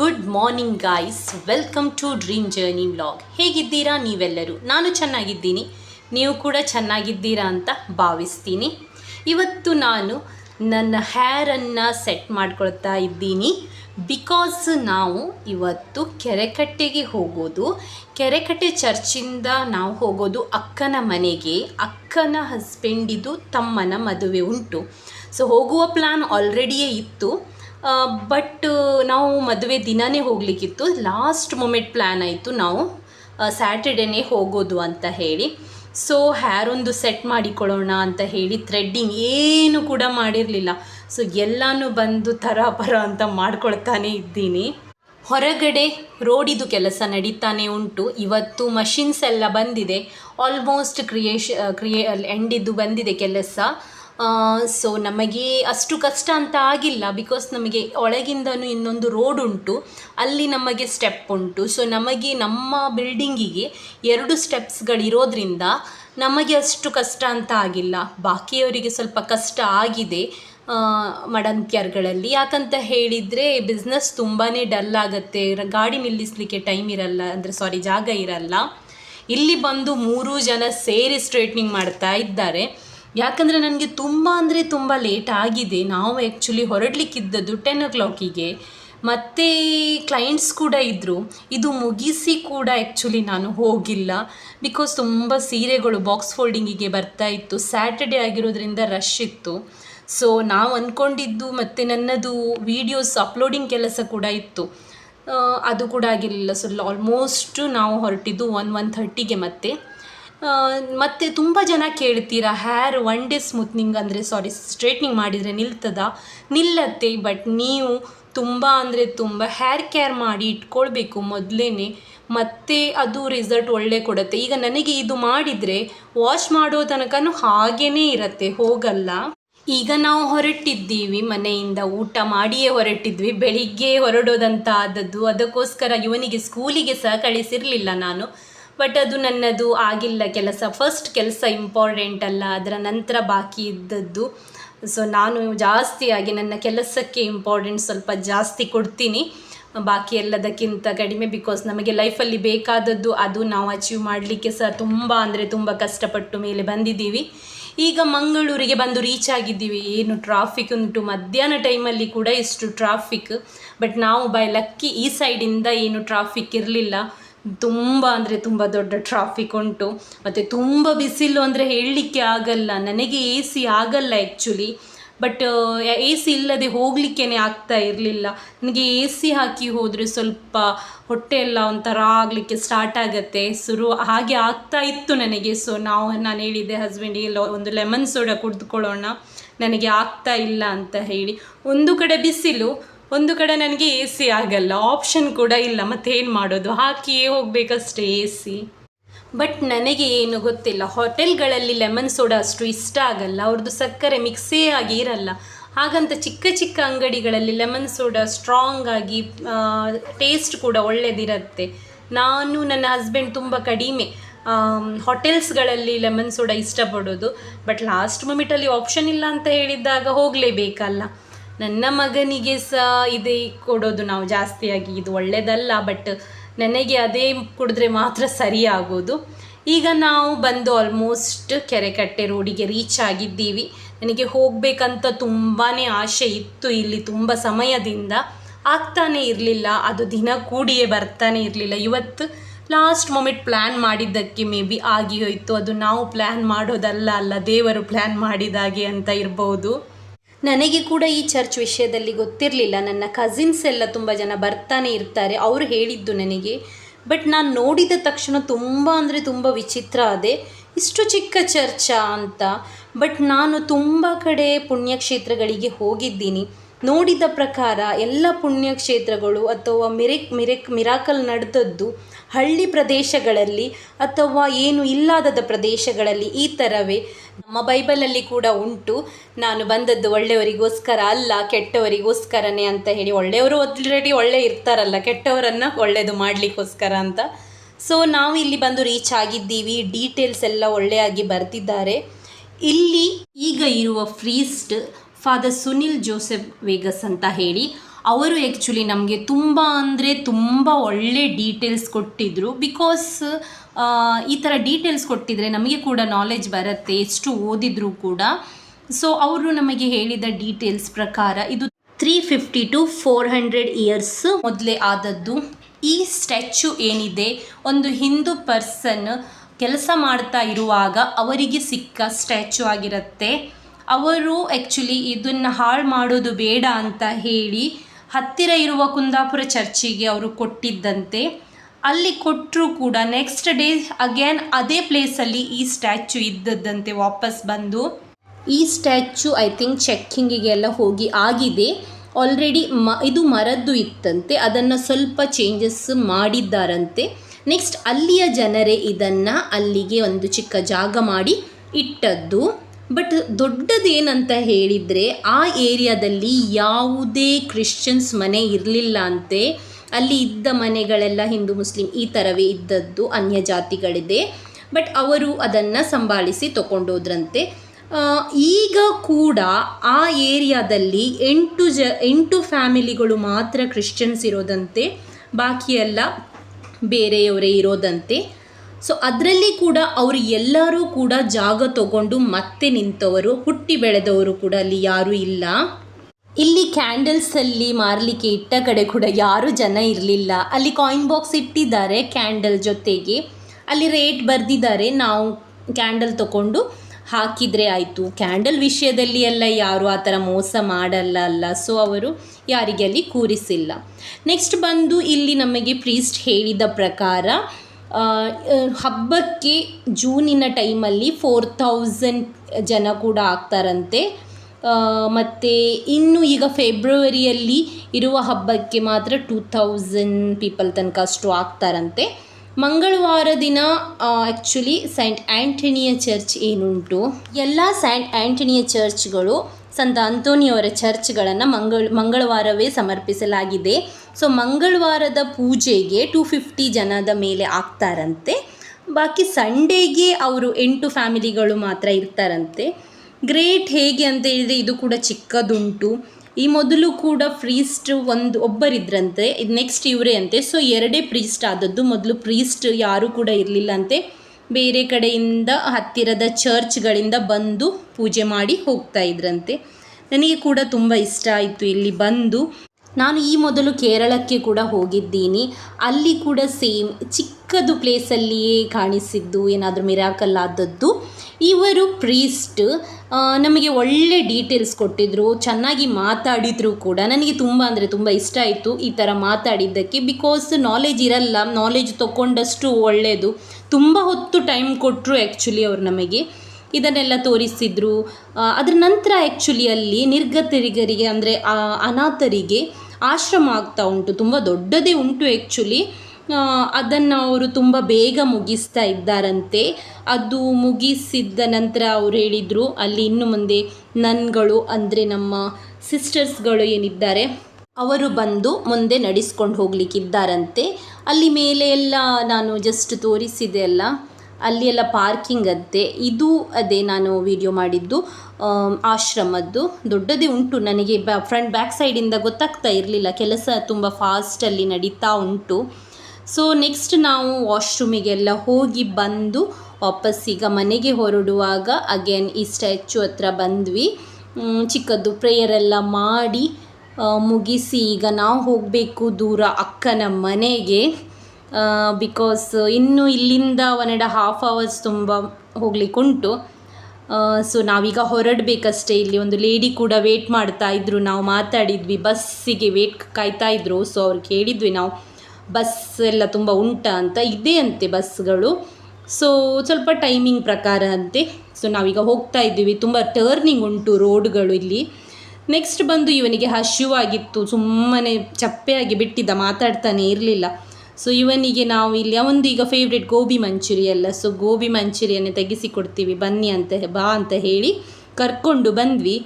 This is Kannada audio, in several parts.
Good morning guys welcome to dream journey vlog ಹೇಗಿದ್ದೀರಾ ನೀವೆಲ್ಲರೂ? ನಾನು ಚೆನ್ನಾಗಿದ್ದೀನಿ. ನೀವು ಕೂಡ ಚೆನ್ನಾಗಿದ್ದೀರಾ ಅಂತ ಭಾವಿಸ್ತೀನಿ. ಇವತ್ತು ನಾನು ನನ್ನ ಹೇರನ್ನು ಸೆಟ್ ಮಾಡ್ಕೊಳ್ತಾ ಇದ್ದೀನಿ. ಬಿಕಾಸ್ ನಾವು ಇವತ್ತು ಕೆರೆಕಟ್ಟೆಗೆ ಹೋಗೋದು. ಕೆರೆಕಟ್ಟೆ ಚರ್ಚಿಂದ ನಾವು ಹೋಗೋದು ಅಕ್ಕನ ಮನೆಗೆ. ಅಕ್ಕನ ಹಸ್ಬೆಂಡಿದು ತಮ್ಮನ ಮದುವೆ ಉಂಟು. ಸೊ ಹೋಗುವ ಪ್ಲ್ಯಾನ್ ಆಲ್ರೆಡಿಯೇ ಇತ್ತು. ಬಟ್ ನಾವು ಮದುವೆ ದಿನವೇ ಹೋಗಲಿಕ್ಕಿತ್ತು. ಲಾಸ್ಟ್ ಮೊಮೆಂಟ್ ಪ್ಲ್ಯಾನ್ ಆಯಿತು ನಾವು. ಸ್ಯಾಟರ್ಡೇನೇ ಹೋಗೋದು ಅಂತ ಹೇಳಿ. ಸೊ ಹ್ಯಾರ್ ಒಂದು ಸೆಟ್ ಮಾಡಿಕೊಳ್ಳೋಣ ಅಂತ ಹೇಳಿ ಥ್ರೆಡ್ಡಿಂಗ್ ಏನು ಕೂಡ ಮಾಡಿರಲಿಲ್ಲ. ಸೊ ಎಲ್ಲನೂ ಬಂದು ಥರ ಪರ ಅಂತ ಮಾಡ್ಕೊಳ್ತಾನೆ ಇದ್ದೀನಿ. ಹೊರಗಡೆ ರೋಡಿದು ಕೆಲಸ ನಡೀತಾನೆ ಉಂಟು. ಇವತ್ತು ಮಷಿನ್ಸ್ ಎಲ್ಲ ಬಂದಿದೆ. ಆಲ್ಮೋಸ್ಟ್ ಕ್ರಿಯೇಷ ಕ್ರಿಯೇ ಎಂಡಿದ್ದು ಬಂದಿದೆ ಕೆಲಸ. ಸೊ ನಮಗೆ ಅಷ್ಟು ಕಷ್ಟ ಅಂತ ಆಗಿಲ್ಲ ಬಿಕಾಸ್ ನಮಗೆ ಒಳಗಿಂದನು ಇನ್ನೊಂದು ರೋಡ್ ಉಂಟು, ಅಲ್ಲಿ ನಮಗೆ ಸ್ಟೆಪ್ ಉಂಟು. ಸೊ ನಮಗೆ ನಮ್ಮ ಬಿಲ್ಡಿಂಗಿಗೆ ಎರಡು ಸ್ಟೆಪ್ಸ್ಗಳಿರೋದ್ರಿಂದ ನಮಗೆ ಅಷ್ಟು ಕಷ್ಟ ಅಂತ ಆಗಿಲ್ಲ. ಬಾಕಿಯವರಿಗೆ ಸ್ವಲ್ಪ ಕಷ್ಟ ಆಗಿದೆ ಮಡಂತ್ಯರ್ಗಳಲ್ಲಿ ಯಾಕಂತ ಹೇಳಿದರೆ ಬಿಸ್ನೆಸ್ ತುಂಬಾ ಡಲ್ ಆಗುತ್ತೆ. ಗಾಡಿ ನಿಲ್ಲಿಸಲಿಕ್ಕೆ ಟೈಮ್ ಇರಲ್ಲ, ಅಂದರೆ ಸಾರಿ ಜಾಗ ಇರಲ್ಲ. ಇಲ್ಲಿ ಬಂದು ಮೂರು ಜನ ಸೇರಿ ಸ್ಟ್ರೇಟ್ನಿಂಗ್ ಮಾಡ್ತಾ ಇದ್ದಾರೆ. ಯಾಕಂದರೆ ನನಗೆ ತುಂಬ ಅಂದರೆ ತುಂಬ ಲೇಟ್ ಆಗಿದೆ. ನಾವು ಆ್ಯಕ್ಚುಲಿ ಹೊರಡಲಿಕ್ಕಿದ್ದದ್ದು ಟೆನ್ ಓ ಕ್ಲಾಕಿಗೆ ಮತ್ತು ಕ್ಲೈಂಟ್ಸ್ ಕೂಡ ಇದ್ದರು ಇದು ಮುಗಿಸಿ ಕೂಡ ಆ್ಯಕ್ಚುಲಿ ನಾನು ಹೋಗಿಲ್ಲ. ಬಿಕಾಸ್ ತುಂಬ ಸೀರೆಗಳು ಬಾಕ್ಸ್ ಫೋಲ್ಡಿಂಗಿಗೆ ಬರ್ತಾ ಇತ್ತು. ಸ್ಯಾಟರ್ಡೆ ಆಗಿರೋದ್ರಿಂದ ರಶ್ ಇತ್ತು. ಸೊ ನಾವು ಅಂದ್ಕೊಂಡಿದ್ದು ಮತ್ತು ನನ್ನದು ವೀಡಿಯೋಸ್ ಅಪ್ಲೋಡಿಂಗ್ ಕೆಲಸ ಕೂಡ ಇತ್ತು. ಅದು ಕೂಡ ಆಗಿರಲಿಲ್ಲ. ಸೊ ಆಲ್ಮೋಸ್ಟು ನಾವು ಹೊರಟಿದ್ದು ಒನ್ ಒನ್ ಥರ್ಟಿಗೆ ಮತ್ತೆ. ಮತ್ತು ತುಂಬ ಜನ ಕೇಳ್ತೀರಾ ಹ್ಯಾರ್ ಒನ್ ಡೇ ಸ್ಮೂತ್ನಿಂಗ್ ಅಂದರೆ ಸಾರಿ ಸ್ಟ್ರೇಟ್ನಿಂಗ್ ಮಾಡಿದರೆ ನಿಲ್ತದ? ನಿಲ್ಲತ್ತೆ ಬಟ್ ನೀವು ತುಂಬ ಅಂದರೆ ತುಂಬ ಹೇರ್ ಕೇರ್ ಮಾಡಿ ಇಟ್ಕೊಳ್ಬೇಕು ಮೊದಲೇ ಮತ್ತೆ ಅದು ರಿಸಲ್ಟ್ ಒಳ್ಳೆ ಕೊಡುತ್ತೆ. ಈಗ ನನಗೆ ಇದು ಮಾಡಿದರೆ ವಾಶ್ ಮಾಡೋ ತನಕನೂ ಹಾಗೇ ಇರತ್ತೆ, ಹೋಗಲ್ಲ. ಈಗ ನಾವು ಹೊರಟಿದ್ದೀವಿ ಮನೆಯಿಂದ ಊಟ ಮಾಡಿಯೇ ಹೊರಟಿದ್ವಿ ಬೆಳಿಗ್ಗೆ ಹೊರಡೋದಂತ ಆದದ್ದು ಅದಕ್ಕೋಸ್ಕರ ಇವನಿಗೆ ಸ್ಕೂಲಿಗೆ ಸಹ ಕಳಿಸಿರಲಿಲ್ಲ ನಾನು. ಬಟ್ ಅದು ನನ್ನದು ಆಗಿಲ್ಲ ಕೆಲಸ. ಫಸ್ಟ್ ಕೆಲಸ ಇಂಪಾರ್ಟೆಂಟ್ ಅಲ್ಲ, ಅದರ ನಂತರ ಬಾಕಿ ಇದ್ದದ್ದು. ಸೊ ನಾನು ಜಾಸ್ತಿಯಾಗಿ ನನ್ನ ಕೆಲಸಕ್ಕೆ ಇಂಪಾರ್ಟೆಂಟ್ ಸ್ವಲ್ಪ ಜಾಸ್ತಿ ಕೊಡ್ತೀನಿ. ಬಾಕಿ ಎಲ್ಲದಕ್ಕಿಂತ ಕಡಿಮೆ ಬಿಕಾಸ್ ನಮಗೆ ಲೈಫಲ್ಲಿ ಬೇಕಾದದ್ದು ಅದು ನಾವು ಅಚೀವ್ ಮಾಡಲಿಕ್ಕೆ ಸಹ ತುಂಬ ಅಂದರೆ ತುಂಬ ಕಷ್ಟಪಟ್ಟು ಮೇಲೆ ಬಂದಿದ್ದೀವಿ. ಈಗ ಮಂಗಳೂರಿಗೆ ಬಂದು ರೀಚ್ ಆಗಿದ್ದೀವಿ. ಏನು ಟ್ರಾಫಿಕ್ ಉಂಟು. ಮಧ್ಯಾಹ್ನ ಟೈಮಲ್ಲಿ ಕೂಡ ಇಷ್ಟು ಟ್ರಾಫಿಕ್ ಬಟ್ ನಾವು ಬೈ ಲಕ್ಕಿ ಈ ಸೈಡಿಂದ ಏನು ಟ್ರಾಫಿಕ್ ಇರಲಿಲ್ಲ. ತುಂಬ ಅಂದರೆ ತುಂಬ ದೊಡ್ಡ ಟ್ರಾಫಿಕ್ ಉಂಟು. ಮತ್ತು ತುಂಬ ಬಿಸಿಲು ಅಂದರೆ ಹೇಳಲಿಕ್ಕೆ ಆಗಲ್ಲ. ನನಗೆ ಎ ಸಿ ಆಗಲ್ಲ ಆ್ಯಕ್ಚುಲಿ ಬಟ್ ಎ ಸಿ ಇಲ್ಲದೆ ಹೋಗಲಿಕ್ಕೇ ಆಗ್ತಾ ಇರಲಿಲ್ಲ. ನನಗೆ ಎ ಸಿ ಹಾಕಿ ಹೋದರೆ ಸ್ವಲ್ಪ ಹೊಟ್ಟೆ ಎಲ್ಲ ಒಂಥರ ಆಗಲಿಕ್ಕೆ ಸ್ಟಾರ್ಟ್ ಆಗುತ್ತೆ. ಶುರು ಹಾಗೆ ಆಗ್ತಾ ಇತ್ತು ನನಗೆ. ಸೊ ನಾವು, ನಾನು ಹೇಳಿದ್ದೆ ಹಸ್ಬೆಂಡಿಗೆ ಒಂದು ಲೆಮನ್ ಸೋಡಾ ಕುಡಿದುಕೊಳ್ಳೋಣ. ನನಗೆ ಆಗ್ತಾ ಇಲ್ಲ ಅಂತ ಹೇಳಿ. ಒಂದು ಕಡೆ ಬಿಸಿಲು ಒಂದು ಕಡೆ ನನಗೆ ಎ ಸಿ ಆಗಲ್ಲ ಆಪ್ಷನ್ ಕೂಡ ಇಲ್ಲ, ಮತ್ತೇನು ಮಾಡೋದು? ಹಾಕಿಯೇ ಹೋಗಬೇಕಷ್ಟೇ ಎ ಸಿ ಬಟ್ ನನಗೆ ಏನು ಗೊತ್ತಿಲ್ಲ, ಹೋಟೆಲ್ಗಳಲ್ಲಿ ಲೆಮನ್ ಸೋಡಾ ಅಷ್ಟು ಇಷ್ಟ ಆಗಲ್ಲ ಅವ್ರದ್ದು ಸಕ್ಕರೆ ಮಿಕ್ಸೇ ಆಗಿ ಇರಲ್ಲ. ಹಾಗಂತ ಚಿಕ್ಕ ಚಿಕ್ಕ ಅಂಗಡಿಗಳಲ್ಲಿ ಲೆಮನ್ ಸೋಡಾ ಸ್ಟ್ರಾಂಗ್ ಆಗಿ ಟೇಸ್ಟ್ ಕೂಡ ಒಳ್ಳೆಯದಿರುತ್ತೆ ನಾನು ನನ್ನ ಹಸ್ಬೆಂಡ್ ತುಂಬ ಕಡಿಮೆ. ಹೋಟೆಲ್ಸ್ಗಳಲ್ಲಿ ಲೆಮನ್ ಸೋಡಾ ಇಷ್ಟಪಡೋದು. ಬಟ್ ಲಾಸ್ಟ್ ಮೊಮೆಂಟಲ್ಲಿ ಆಪ್ಷನ್ ಇಲ್ಲ ಅಂತ ಹೇಳಿದ್ದಾಗ ಹೋಗಲೇಬೇಕಲ್ಲ. ನನ್ನ ಮಗನಿಗೆ ಸಹ ಇದೇ ಕೊಡೋದು ನಾವು ಜಾಸ್ತಿಯಾಗಿ, ಇದು ಒಳ್ಳೆಯದಲ್ಲ ಬಟ್ ನನಗೆ ಅದೇ ಕುಡಿದ್ರೆ ಮಾತ್ರ ಸರಿ ಆಗೋದು ಈಗ ನಾವು ಬಂದು ಆಲ್ಮೋಸ್ಟ್ ಕೆರೆಕಟ್ಟೆ ರೋಡಿಗೆ ರೀಚ್ ಆಗಿದ್ದೀವಿ. ನನಗೆ ಹೋಗಬೇಕಂತ ತುಂಬಾ ಆಸೆ ಇತ್ತು ಇಲ್ಲಿ ತುಂಬ ಸಮಯದಿಂದ. ಆಗ್ತಾನೇ ಇರಲಿಲ್ಲ, ಅದು ದಿನ ಕೂಡಿಯೇ ಬರ್ತಾನೆ ಇರಲಿಲ್ಲ. ಇವತ್ತು ಲಾಸ್ಟ್ ಮೊಮೆಂಟ್ ಪ್ಲ್ಯಾನ್ ಮಾಡಿದ್ದಕ್ಕೆ ಮೇ ಬಿ ಆಗಿ ಹೋಯಿತು. ಅದು ನಾವು ಪ್ಲ್ಯಾನ್ ಮಾಡೋದಲ್ಲ ಅಲ್ಲ, ದೇವರು ಪ್ಲ್ಯಾನ್ ಮಾಡಿದಾಗೆ ಅಂತ ಇರ್ಬೋದು. ನನಗೆ ಕೂಡ ಈ ಚರ್ಚ್ ವಿಷಯದಲ್ಲಿ ಗೊತ್ತಿರಲಿಲ್ಲ. ನನ್ನ ಕಸಿನ್ಸ್ ಎಲ್ಲ ತುಂಬ ಜನ ಬರ್ತಾನೆ ಇರ್ತಾರೆ. ಅವರು ಹೇಳಿದ್ದು ನನಗೆ. ಬಟ್ ನಾನು ನೋಡಿದ ತಕ್ಷಣ ತುಂಬ ಅಂದರೆ ತುಂಬ ವಿಚಿತ್ರ ಅದೇ ಇಷ್ಟು ಚಿಕ್ಕ ಚರ್ಚಾ ಅಂತ. ಬಟ್ ನಾನು ತುಂಬ ಕಡೆ ಪುಣ್ಯಕ್ಷೇತ್ರಗಳಿಗೆ ಹೋಗಿದ್ದೀನಿ. ನೋಡಿದ ಪ್ರಕಾರ ಎಲ್ಲ ಪುಣ್ಯಕ್ಷೇತ್ರಗಳು ಅಥವಾ ಮಿರಿಕ್ ಮಿರಿಕ್ ಮಿರಾಕಲ್ ನಡೆದದ್ದು ಹಳ್ಳಿ ಪ್ರದೇಶಗಳಲ್ಲಿ ಅಥವಾ ಏನು ಇಲ್ಲದದ ಪ್ರದೇಶಗಳಲ್ಲಿ ಈ ಥರವೇ ನಮ್ಮ ಬೈಬಲಲ್ಲಿ ಕೂಡ ಉಂಟು. ನಾನು ಬಂದದ್ದು ಒಳ್ಳೆಯವರಿಗೋಸ್ಕರ ಅಲ್ಲ, ಕೆಟ್ಟವರಿಗೋಸ್ಕರನೇ ಅಂತ ಹೇಳಿ. ಒಳ್ಳೆಯವರು ಆಲ್ರೆಡಿ ಒಳ್ಳೆ ಇರ್ತಾರಲ್ಲ, ಕೆಟ್ಟವರನ್ನು ಒಳ್ಳೆಯದು ಮಾಡಲಿಕ್ಕೋಸ್ಕರ ಅಂತ. ಸೊ ನಾವು ಇಲ್ಲಿ ಬಂದು ರೀಚ್ ಆಗಿದ್ದೀವಿ. ಡೀಟೇಲ್ಸ್ ಎಲ್ಲ ಒಳ್ಳೆಯಾಗಿ ಬರ್ತಿದ್ದಾರೆ. ಇಲ್ಲಿ ಈಗ ಇರುವ priest father Sunil Joseph Vegas ಅಂತ ಹೇಳಿ, ಅವರು ಆ್ಯಕ್ಚುಲಿ ನಮಗೆ ತುಂಬ ಅಂದರೆ ತುಂಬ ಒಳ್ಳೆ ಡೀಟೇಲ್ಸ್ ಕೊಟ್ಟಿದ್ದರು ಬಿಕಾಸ್ ಈ ಥರ ಡೀಟೇಲ್ಸ್ ಕೊಟ್ಟಿದ್ರೆ ನಮಗೆ ಕೂಡ ನಾಲೆಜ್ ಬರುತ್ತೆ, ಎಷ್ಟು ಓದಿದರೂ ಕೂಡ. ಸೊ ಅವರು ನಮಗೆ ಹೇಳಿದ ಡೀಟೇಲ್ಸ್ ಪ್ರಕಾರ ಇದು three fifty to four hundred years ಮೊದಲೇ ಆದದ್ದು. ಈ ಸ್ಟ್ಯಾಚು ಏನಿದೆ, ಒಂದು ಹಿಂದೂ ಪರ್ಸನ್ ಕೆಲಸ ಮಾಡ್ತಾ ಇರುವಾಗ ಅವರಿಗೆ ಸಿಕ್ಕ ಸ್ಟ್ಯಾಚು ಆಗಿರುತ್ತೆ. ಅವರು ಆ್ಯಕ್ಚುಲಿ ಇದನ್ನು ಹಾಳು ಮಾಡೋದು ಬೇಡ ಅಂತ ಹೇಳಿ ಹತ್ತಿರ ಇರುವ ಕುಂದಾಪುರ ಚರ್ಚಿಗೆ ಅವರು ಕೊಟ್ಟಿದ್ದಂತೆ. ಅಲ್ಲಿ ಕೊಟ್ಟರೂ ಕೂಡ ನೆಕ್ಸ್ಟ್ ಡೇ ಅಗೇನ್ ಅದೇ ಪ್ಲೇಸಲ್ಲಿ ಈ ಸ್ಟ್ಯಾಚ್ಯು ಇದ್ದದ್ದಂತೆ ವಾಪಸ್ ಬಂದು. ಈ ಸ್ಟ್ಯಾಚ್ಯು ಐ ಥಿಂಕ್ ಚೆಕ್ಕಿಂಗಿಗೆಲ್ಲ ಹೋಗಿ ಆಗಿದೆ. ಆಲ್ರೆಡಿ ಮ, ಇದು ಮರದ್ದು ಇತ್ತಂತೆ, ಅದನ್ನು ಸ್ವಲ್ಪ ಚೇಂಜಸ್ ಮಾಡಿದ್ದಾರಂತೆ. ನೆಕ್ಸ್ಟ್ ಅಲ್ಲಿಯ ಜನರೇ ಇದನ್ನು ಅಲ್ಲಿಗೆ ಒಂದು ಚಿಕ್ಕ ಜಾಗ ಮಾಡಿ ಇಟ್ಟದ್ದು. ಬಟ್ ದೊಡ್ಡದೇನಂತ ಹೇಳಿದರೆ ಆ ಏರಿಯಾದಲ್ಲಿ ಯಾವುದೇ ಕ್ರಿಶ್ಚಿಯನ್ಸ್ ಮನೆ ಇರಲಿಲ್ಲ ಅಂತೆ. ಅಲ್ಲಿ ಇದ್ದ ಮನೆಗಳೆಲ್ಲ ಹಿಂದೂ, ಮುಸ್ಲಿಂ ಈ ಥರವೇ ಇದ್ದದ್ದು ಅನ್ಯ ಜಾತಿಗಳಿದೆ ಬಟ್ ಅವರು ಅದನ್ನು ಸಂಭಾಳಿಸಿ ತಗೊಂಡೋದ್ರಂತೆ ಈಗ ಕೂಡ ಆ ಏರಿಯಾದಲ್ಲಿ ಎಂಟು ಜ, ಎಂಟು ಫ್ಯಾಮಿಲಿಗಳು ಮಾತ್ರ ಕ್ರಿಶ್ಚಿಯನ್ಸ್ ಇರೋದಂತೆ. ಬಾಕಿಯೆಲ್ಲ ಬೇರೆಯವರೇ ಇರೋದಂತೆ. ಸೊ ಅದರಲ್ಲಿ ಕೂಡ ಅವರು ಎಲ್ಲರೂ ಕೂಡ ಜಾಗ ತಗೊಂಡು ಮತ್ತೆ ನಿಂತವರು, ಹುಟ್ಟಿ ಬೆಳೆದವರು ಕೂಡ ಅಲ್ಲಿ ಯಾರೂ ಇಲ್ಲ. ಇಲ್ಲಿ ಕ್ಯಾಂಡಲ್ಸಲ್ಲಿ ಮಾರಲಿಕ್ಕೆ ಇಟ್ಟ ಕಡೆ ಕೂಡ ಯಾರೂ ಜನ ಇರಲಿಲ್ಲ. ಅಲ್ಲಿ ಕಾಯಿನ್ ಬಾಕ್ಸ್ ಇಟ್ಟಿದ್ದಾರೆ ಕ್ಯಾಂಡಲ್ ಜೊತೆಗೆ. ಅಲ್ಲಿ ರೇಟ್ ಬರೆದಿದ್ದಾರೆ, ನಾವು ಕ್ಯಾಂಡಲ್ ತಗೊಂಡು ಹಾಕಿದರೆ ಆಯಿತು. ಕ್ಯಾಂಡಲ್ ವಿಷಯದಲ್ಲಿ ಎಲ್ಲ ಯಾರು ಆ ಥರ ಮೋಸ ಮಾಡಲ್ಲ ಅಲ್ಲ. ಸೊ ಅವರು ಯಾರಿಗೆ ಅಲ್ಲಿ ಕೂರಿಸಿಲ್ಲ. ನೆಕ್ಸ್ಟ್ ಬಂದು ಇಲ್ಲಿ ನಮಗೆ ಪ್ರೀಸ್ಟ್ ಹೇಳಿದ ಪ್ರಕಾರ ಹಬ್ಬಕ್ಕೆ ಜೂನಿನ ಟೈಮಲ್ಲಿ ಫೋರ್ ಥೌಸಂಡ್ ಜನ ಕೂಡ ಆಗ್ತಾರಂತೆ. ಮತ್ತು ಇನ್ನು ಈಗ ಫೆಬ್ರವರಿಯಲ್ಲಿ ಇರುವ ಹಬ್ಬಕ್ಕೆ ಮಾತ್ರ ಟೂ ಥೌಸಂಡ್ ಪೀಪಲ್ ತನಕ ಅಷ್ಟು ಆಗ್ತಾರಂತೆ. ಮಂಗಳವಾರ ದಿನ ಆ್ಯಕ್ಚುಲಿ ಸೈಂಟ್ ಆ್ಯಂಟನಿಯ ಚರ್ಚ್ ಏನುಂಟು? ಎಲ್ಲ ಸೈಂಟ್ ಆ್ಯಂಟನಿಯ ಚರ್ಚ್ಗಳು ಸಂತ ಅಂತೋನಿಯವರ ಚರ್ಚ್ಗಳನ್ನು ಮಂಗಳ, ಮಂಗಳವಾರವೇ ಸಮರ್ಪಿಸಲಾಗಿದೆ. ಸೊ ಮಂಗಳವಾರದ ಪೂಜೆಗೆ ಟೂ ಫಿಫ್ಟಿ ಜನದ ಮೇಲೆ ಆಗ್ತಾರಂತೆ. ಬಾಕಿ ಸಂಡೇಗೆ ಅವರು ಎಂಟು ಫ್ಯಾಮಿಲಿಗಳು ಮಾತ್ರ ಇರ್ತಾರಂತೆ. ಗ್ರೇಟ್ ಹೇಗೆ ಅಂತ ಹೇಳಿದರೆ ಇದು ಕೂಡ ಚಿಕ್ಕದುಂಟು. ಈ ಮೊದಲು ಕೂಡ ಪ್ರೀಸ್ಟ್ ಒಂದು ಒಬ್ಬರಿದ್ರಂತೆ, ಇದು ನೆಕ್ಸ್ಟ್ ಇವರೇ ಅಂತೆ. ಸೊ ಎರಡೇ ಪ್ರೀಸ್ಟ್ ಆದದ್ದು. ಮೊದಲು ಪ್ರೀಸ್ಟ್ ಯಾರೂ ಕೂಡ ಇರಲಿಲ್ಲ ಅಂತೆ ಬೇರೆ ಕಡೆಯಿಂದ ಹತ್ತಿರದ ಚರ್ಚ್ಗಳಿಂದ ಬಂದು ಪೂಜೆ ಮಾಡಿ ಹೋಗ್ತಾ ಇದ್ರಂತೆ. ನನಗೆ ಕೂಡ ತುಂಬ ಇಷ್ಟ ಆಯಿತು ಇಲ್ಲಿ ಬಂದು. ನಾನು ಈ ಮೊದಲು ಕೇರಳಕ್ಕೆ ಕೂಡ ಹೋಗಿದ್ದೀನಿ. ಅಲ್ಲಿ ಕೂಡ ಸೇಮ್ ಚಿಕ್ಕದು ಪ್ಲೇಸಲ್ಲಿಯೇ ಕಾಣಿಸಿದ್ದು, ಏನಾದರೂ ಮಿರಾಕಲ್ ಆದದ್ದು. ಇವರು ಪ್ರೀಸ್ಟ್ ನಮಗೆ ಒಳ್ಳೆ ಡೀಟೇಲ್ಸ್ ಕೊಟ್ಟಿದ್ದರು ಚೆನ್ನಾಗಿ ಮಾತಾಡಿದ್ರು ಕೂಡ. ನನಗೆ ತುಂಬ ಅಂದರೆ ತುಂಬ ಇಷ್ಟ ಆಯಿತು ಈ ಥರ ಮಾತಾಡಿದ್ದಕ್ಕೆ. ಬಿಕಾಸ್ ನಾಲೆಜ್ ಇರಲ್ಲ ನಾಲೆಜ್ ತಗೊಂಡಷ್ಟು ಒಳ್ಳೆಯದು ತುಂಬ ಹೊತ್ತು ಟೈಮ್ ಕೊಟ್ಟರು ಆ್ಯಕ್ಚುಲಿ ಅವರು ನಮಗೆ. ಇದನ್ನೆಲ್ಲ ತೋರಿಸಿದ್ರು. ಅದರ ನಂತರ ಆ್ಯಕ್ಚುಲಿ ಅಲ್ಲಿ ನಿರ್ಗತರಿಗರಿಗೆ ಅಂದರೆ ಅನಾಥರಿಗೆ ಆಶ್ರಮ ಆಗ್ತಾ ಉಂಟು, ತುಂಬ ದೊಡ್ಡದೇ ಉಂಟು ಆ್ಯಕ್ಚುಲಿ ಅದನ್ನು ಅವರು ತುಂಬ ಬೇಗ ಮುಗಿಸ್ತಾ ಇದ್ದಾರಂತೆ. ಅದು ಮುಗಿಸಿದ ನಂತರ ಅವರು ಹೇಳಿದರು, ಅಲ್ಲಿ ಇನ್ನು ಮುಂದೆ ನನ್ಗಳು ಅಂದರೆ ನಮ್ಮ ಸಿಸ್ಟರ್ಸ್ಗಳು ಏನಿದ್ದಾರೆ, ಅವರು ಬಂದು ಮುಂದೆ ನಡೆಸ್ಕೊಂಡು ಹೋಗ್ಲಿಕ್ಕಿದ್ದಾರಂತೆ. ಅಲ್ಲಿ ಮೇಲೆ ಎಲ್ಲ ನಾನು ಜಸ್ಟ್ ತೋರಿಸಿದೆ ಅಲ್ಲ, ಅಲ್ಲಿ ಎಲ್ಲ ಪಾರ್ಕಿಂಗ್ ಅಂತೆ. ಇದು ಅದೇ ನಾನು ವಿಡಿಯೋ ಮಾಡಿದ್ದು. ಆಶ್ರಮದ್ದು ದೊಡ್ಡದೇ ಉಂಟು ನನಗೆ ಬ ಫ್ರಂಟ್ ಬ್ಯಾಕ್ ಸೈಡಿಂದ ಗೊತ್ತಾಗ್ತಾ ಇರಲಿಲ್ಲ. ಕೆಲಸ ತುಂಬ ಫಾಸ್ಟಲ್ಲಿ ನಡೀತಾ ಉಂಟು. ಸೊ ನೆಕ್ಸ್ಟ್ ನಾವು ವಾಶ್ರೂಮಿಗೆಲ್ಲ ಹೋಗಿ ಬಂದು ವಾಪಸ್ ಈಗ ಮನೆಗೆ ಹೊರಡುವಾಗ ಅಗೇನ್ ಈ ಸ್ಟ್ಯಾಚು ಹತ್ರ ಬಂದ್ವಿ. ಚಿಕ್ಕದ್ದು ಪ್ರೇಯರ್ ಎಲ್ಲ ಮಾಡಿ ಮುಗಿಸಿ ಈಗ ನಾವು ಹೋಗಬೇಕು ದೂರ ಅಕ್ಕನ ಮನೆಗೆ. ಬಿಕಾಸ್ ಇನ್ನು ಇಲ್ಲಿಂದ ಒನ್ ಆ್ಯಂಡ್ ಹಾಫ್ ಅವರ್ಸ್ ತುಂಬ ಹೋಗ್ಲಿಕ್ಕುಂಟು. ಸೊ ನಾವೀಗ ಹೊರಡಬೇಕಷ್ಟೇ. ಇಲ್ಲಿ ಒಂದು ಲೇಡಿ ಕೂಡ ವೇಟ್ ಮಾಡ್ತಾ ಇದ್ರು. ನಾವು ಮಾತಾಡಿದ್ವಿ. ಬಸ್ಸಿಗೆ ವೇಟ್ ಕಾಯ್ತಾ ಇದ್ರು. ಸೊ ಅವ್ರಿಗೆ ಕೇಳಿದ್ವಿ ನಾವು ಬಸ್ ಎಲ್ಲ ತುಂಬ ಉಂಟಾ ಅಂತ. ಇದೆ ಅಂತೆ ಬಸ್ಗಳು ಸೊ ಸ್ವಲ್ಪ ಟೈಮಿಂಗ್ ಪ್ರಕಾರ ಅಂತೆ. ಸೊ ನಾವೀಗ ಹೋಗ್ತಾ ಇದ್ದೀವಿ. ತುಂಬ ಟರ್ನಿಂಗ್ ಉಂಟು ರೋಡ್ಗಳು ಇಲ್ಲಿ. ನೆಕ್ಸ್ಟ್ ಬಂದು ಇವನಿಗೆ ಹಸಿವಾಗಿತ್ತು ಸುಮ್ಮನೆ ಚಪ್ಪೆಯಾಗಿ ಬಿಟ್ಟಿದ್ದ. ಮಾತಾಡ್ತಾನೆ ಇರಲಿಲ್ಲ. ಸೊ ಇವನಿಗೆ ನಾವು ಇಲ್ಲಿ ಅವನದು ಈಗ ಫೇವ್ರೇಟ್ ಗೋಬಿ ಮಂಚೂರಿ ಅಲ್ಲ. ಸೊ ಗೋಬಿ ಮಂಚೂರಿಯನ್ನೇ ತೆಗೆಸಿಕೊಡ್ತೀವಿ. ಬನ್ನಿ ಅಂತ ಬಾ ಅಂತ ಹೇಳಿ ಕರ್ಕೊಂಡು ಬಂದ್ವಿ.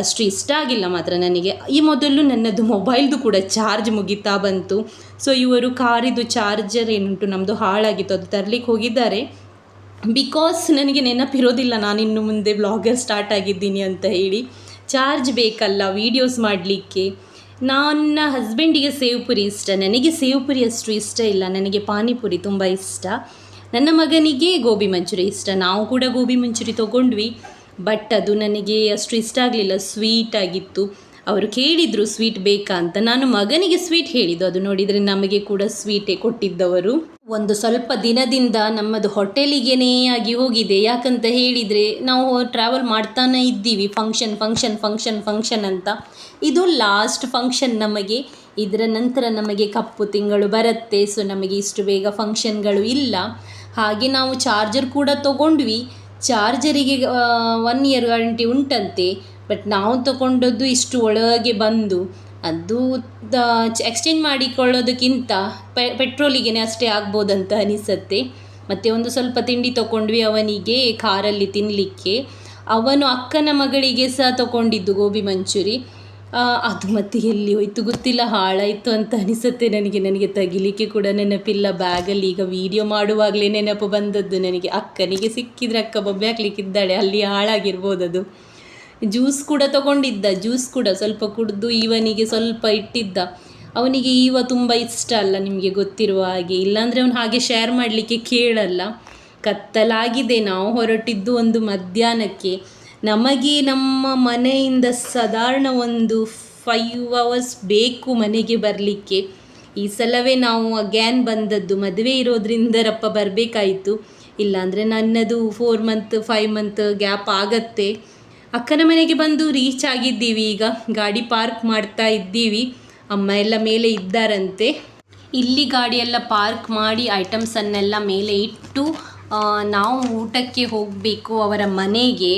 ಅಷ್ಟು ಇಷ್ಟ ಆಗಿಲ್ಲ ಮಾತ್ರ ನನಗೆ. ಈ ಮೊದಲು ನನ್ನದು ಮೊಬೈಲ್ದು ಕೂಡ ಚಾರ್ಜ್ ಮುಗಿತಾ ಬಂತು. ಸೊ ಇವರು ಕಾರಿದು ಚಾರ್ಜರ್ ಏನುಂಟು ನಮ್ಮದು ಹಾಳಾಗಿತ್ತು, ಅದು ತರಲಿಕ್ಕೆ ಹೋಗಿದ್ದಾರೆ. ಬಿಕಾಸ್ ನನಗೆ ನೆನಪಿರೋದಿಲ್ಲ, ನಾನು ಇನ್ನು ಮುಂದೆ ಬ್ಲಾಗರ್ ಸ್ಟಾರ್ಟ್ ಆಗಿದ್ದೀನಿ ಅಂತ ಹೇಳಿ. ಚಾರ್ಜ್ ಬೇಕಲ್ಲ ವೀಡಿಯೋಸ್ ಮಾಡಲಿಕ್ಕೆ. ನನ್ನ ಹಸ್ಬೆಂಡಿಗೆ ಸೇವ್ ಪುರಿ ಇಷ್ಟ. ನನಗೆ ಸೇವ್ ಪುರಿ ಅಷ್ಟು ಇಷ್ಟ ಇಲ್ಲ. ನನಗೆ ಪಾನಿಪುರಿ ತುಂಬ ಇಷ್ಟ. ನನ್ನ ಮಗನಿಗೆ ಗೋಬಿ ಮಂಚೂರಿ ಇಷ್ಟ. ನಾವು ಕೂಡ ಗೋಬಿ ಮಂಚೂರಿ ತೊಗೊಂಡ್ವಿ. ಬಟ್ ಅದು ನನಗೆ ಅಷ್ಟು ಇಷ್ಟ ಆಗಲಿಲ್ಲ. ಸ್ವೀಟ್ ಆಗಿತ್ತು. ಅವರು ಕೇಳಿದರು ಸ್ವೀಟ್ ಬೇಕಾ ಅಂತ. ನಾನು ಮಗನಿಗೆ ಸ್ವೀಟ್ ಹೇಳಿದ್ದು. ಅದು ನೋಡಿದರೆ ನಮಗೆ ಕೂಡ ಸ್ವೀಟೇ ಕೊಟ್ಟಿದ್ದವರು. ಒಂದು ಸ್ವಲ್ಪ ದಿನದಿಂದ ನಮ್ಮದು ಹೋಟೆಲಿಗೆನೇ ಆಗಿ ಹೋಗಿದೆ. ಯಾಕಂತ ಹೇಳಿದರೆ ನಾವು ಟ್ರಾವೆಲ್ ಮಾಡ್ತಾನೆ ಇದ್ದೀವಿ. ಫಂಕ್ಷನ್ ಫಂಕ್ಷನ್ ಫಂಕ್ಷನ್ ಫಂಕ್ಷನ್ ಅಂತ. ಇದು ಲಾಸ್ಟ್ ಫಂಕ್ಷನ್ ನಮಗೆ. ಇದರ ನಂತರ ನಮಗೆ ಕಪ್ಪು ತಿಂಗಳು ಬರುತ್ತೆ. ಸೊ ನಮಗೆ ಇಷ್ಟು ಬೇಗ ಫಂಕ್ಷನ್ಗಳು ಇಲ್ಲ. ಹಾಗೆ ನಾವು ಚಾರ್ಜರ್ ಕೂಡ ತಗೊಂಡ್ವಿ. ಚಾರ್ಜರಿಗೆ ಒನ್ ಇಯರ್ ಗ್ಯಾರಂಟಿ ಉಂಟಂತೆ. ಬಟ್ ನಾವು ತಗೊಂಡದ್ದು ಇಷ್ಟು ಒಳಗೆ ಬಂದು. ಅದು ಎಕ್ಸ್ಚೇಂಜ್ ಮಾಡಿಕೊಳ್ಳೋದಕ್ಕಿಂತ ಪೆ ಪೆಟ್ರೋಲಿಗೆ ಅಷ್ಟೇ ಆಗ್ಬೋದಂತ ಅನಿಸುತ್ತೆ. ಮತ್ತು ಒಂದು ಸ್ವಲ್ಪ ತಿಂಡಿ ತೊಗೊಂಡ್ವಿ ಅವನಿಗೆ ಕಾರಲ್ಲಿ ತಿನ್ನಲಿಕ್ಕೆ ಅವನು ಅಕ್ಕನ ಮಗಳಿಗೆ ಸಹ ತೊಗೊಂಡಿದ್ದು ಗೋಬಿ ಮಂಚೂರಿ. ಅದು ಮತ್ತೆ ಎಲ್ಲಿ ಹೋಯ್ತು ಗೊತ್ತಿಲ್ಲ, ಹಾಳಾಯಿತು ಅಂತ ಅನಿಸುತ್ತೆ ನನಗೆ. ನನಗೆ ತೆಗಿಲಿಕ್ಕೆ ಕೂಡ ನೆನಪಿಲ್ಲ. ಬ್ಯಾಗಲ್ಲಿ ಈಗ ವಿಡಿಯೋ ಮಾಡುವಾಗಲೇ ನೆನಪು ಬಂದದ್ದು ನನಗೆ. ಅಕ್ಕನಿಗೆ ಸಿಕ್ಕಿದ್ರೆ ಅಕ್ಕ ಬೊಬ್ಬೆ ಹಾಕ್ಲಿಕ್ಕಿದ್ದಾಳೆ. ಅಲ್ಲಿ ಹಾಳಾಗಿರ್ಬೋದು ಅದು ಜ್ಯೂಸ್ ಕೂಡ ತಗೊಂಡಿದ್ದ ಜ್ಯೂಸ್ ಕೂಡ ಸ್ವಲ್ಪ ಕುಡಿದು ಇವನಿಗೆ ಸ್ವಲ್ಪ ಇಟ್ಟಿದ್ದ. ಅವನಿಗೆ ಈವ ತುಂಬ ಇಷ್ಟ ಅಲ್ಲ ನಿಮಗೆ ಗೊತ್ತಿರುವ ಹಾಗೆ. ಇಲ್ಲಾಂದರೆ ಅವನು ಹಾಗೆ ಶೇರ್ ಮಾಡಲಿಕ್ಕೆ ಕೇಳಲ್ಲ. ಕತ್ತಲಾಗಿದೆ, ನಾವು ಹೊರಟಿದ್ದು ಒಂದು ಮಧ್ಯಾಹ್ನಕ್ಕೆ. ನಮಗೆ ನಮ್ಮ ಮನೆಯಿಂದ ಸಾಧಾರಣ ಒಂದು ಫೈವ್ ಅವರ್ಸ್ ಬೇಕು ಮನೆಗೆ ಬರಲಿಕ್ಕೆ. ಈ ಸಲವೇ ನಾವು ಅಗ್ಯಾನ್ ಬಂದದ್ದು. ಮದುವೆ ಇರೋದ್ರಿಂದ ರಪ್ಪ ಬರಬೇಕಾಯಿತು. ಇಲ್ಲಾಂದರೆ ನನ್ನದು four month five month gap ಆಗತ್ತೆ. ಅಕ್ಕನ ಮನೆಗೆ ಬಂದು ರೀಚ್ ಆಗಿದ್ದೀವಿ. ಈಗ ಗಾಡಿ ಪಾರ್ಕ್ ಮಾಡ್ತಾ ಇದ್ದೀವಿ. ಅಮ್ಮ ಎಲ್ಲ ಮೇಲೆ ಇದ್ದಾರಂತೆ. ಇಲ್ಲಿ ಗಾಡಿಯೆಲ್ಲ ಪಾರ್ಕ್ ಮಾಡಿ ಐಟಮ್ಸನ್ನೆಲ್ಲ ಮೇಲೆ ಇಟ್ಟು ನಾವು ಊಟಕ್ಕೆ ಹೋಗಬೇಕು. ಅವರ ಮನೆಗೆ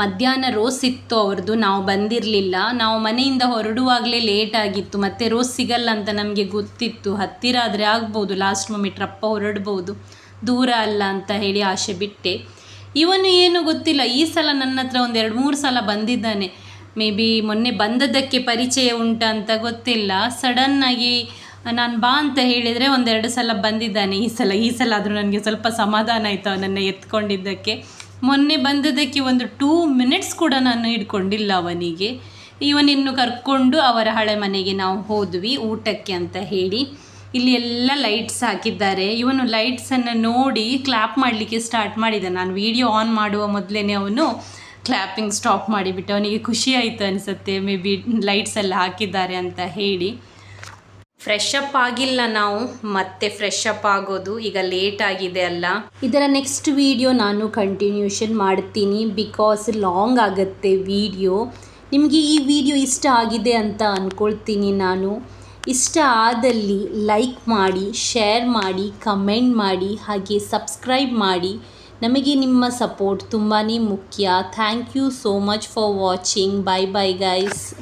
ಮಧ್ಯಾಹ್ನ ರೋಸ್ ಇತ್ತು ಅವ್ರದ್ದು ನಾವು ಬಂದಿರಲಿಲ್ಲ. ನಾವು ಮನೆಯಿಂದ ಹೊರಡುವಾಗಲೇ ಲೇಟ್ ಆಗಿತ್ತು. ಮತ್ತು ರೋಸ್ ಸಿಗಲ್ಲ ಅಂತ ನಮಗೆ ಗೊತ್ತಿತ್ತು. ಹತ್ತಿರ ಆದರೆ ಆಗ್ಬೋದು. ಲಾಸ್ಟ್ ಮೊಮೆಂಟ್ ರಪ್ಪ ಹೊರಡ್ಬೋದು. ದೂರ ಅಲ್ಲ ಅಂತ ಹೇಳಿ ಆಸೆ ಬಿಟ್ಟೆ. ಇವನು ಏನು ಗೊತ್ತಿಲ್ಲ. ಈ ಸಲ ನನ್ನ ಹತ್ರ ಒಂದು ಎರಡು ಮೂರು ಸಲ ಬಂದಿದ್ದಾನೆ. ಮೇ ಬಿ ಮೊನ್ನೆ ಬಂದದ್ದಕ್ಕೆ ಪರಿಚಯ ಉಂಟ ಅಂತ ಗೊತ್ತಿಲ್ಲ. ಸಡನ್ನಾಗಿ ನಾನು ಬಾ ಅಂತ ಹೇಳಿದರೆ ಒಂದೆರಡು ಸಲ ಬಂದಿದ್ದಾನೆ. ಈ ಸಲ ಈ ಸಲ ಆದರೂ ನನಗೆ ಸ್ವಲ್ಪ ಸಮಾಧಾನ ಆಯಿತು ಅವನನ್ನು ಎತ್ಕೊಂಡಿದ್ದಕ್ಕೆ. ಮೊನ್ನೆ ಬಂದದ್ದಕ್ಕೆ ಒಂದು ಟೂ ಮಿನಿಟ್ಸ್ ಕೂಡ ನಾನು ಹಿಡ್ಕೊಂಡಿಲ್ಲ ಅವನಿಗೆ. ಇವನಿನ್ನು ಕರ್ಕೊಂಡು ಅವರ ಹಳೆ ಮನೆಗೆ ನಾವು ಹೋದ್ವಿ ಊಟಕ್ಕೆ ಅಂತ ಹೇಳಿ. ಇಲ್ಲಿ ಎಲ್ಲ ಲೈಟ್ಸ್ ಹಾಕಿದ್ದಾರೆ. ಇವನು ಲೈಟ್ಸನ್ನು ನೋಡಿ ಕ್ಲ್ಯಾಪ್ ಮಾಡಲಿಕ್ಕೆ ಸ್ಟಾರ್ಟ್ ಮಾಡಿದ. ನಾನು ವಿಡಿಯೋ ಆನ್ ಮಾಡುವ ಮೊದಲೇ ಅವನು ಕ್ಲ್ಯಾಪಿಂಗ್ ಸ್ಟಾಪ್ ಮಾಡಿಬಿಟ್ಟು ಅವನಿಗೆ ಖುಷಿ ಆಯಿತು ಅನಿಸುತ್ತೆ. ಮೇ ಬಿ ಲೈಟ್ಸ್ ಎಲ್ಲ ಹಾಕಿದ್ದಾರೆ ಅಂತ ಹೇಳಿ. ಫ್ರೆಶ್ ಅಪ್ ಆಗಿಲ್ಲ ನಾವು, ಮತ್ತೆ ಫ್ರೆಶ್ ಅಪ್ ಆಗೋದು ಈಗ ಲೇಟ್ ಆಗಿದೆ ಅಲ್ಲ. ಇದರ ನೆಕ್ಸ್ಟ್ ವಿಡಿಯೋ ನಾನು ಕಂಟಿನ್ಯೂಷನ್ ಮಾಡ್ತೀನಿ ಬಿಕಾಸ್ ಲಾಂಗ್ ಆಗುತ್ತೆ ವಿಡಿಯೋ ನಿಮಗೆ ಈ ವಿಡಿಯೋ ಇಷ್ಟ ಆಗಿದೆ ಅಂತ ಅಂದ್ಕೊಳ್ತೀನಿ ನಾನು. ಇಷ್ಟ ಆದಲ್ಲಿ ಲೈಕ್ ಮಾಡಿ ಶೇರ್ ಮಾಡಿ ಕಮೆಂಟ್ ಮಾಡಿ, ಹಾಗೆ ಸಬ್ಸ್ಕ್ರೈಬ್ ಮಾಡಿ. ನಮಗೆ ನಿಮ್ಮ ಸಪೋರ್ಟ್ ತುಂಬಾ ಮುಖ್ಯ. Thank you so much for watching bye bye guys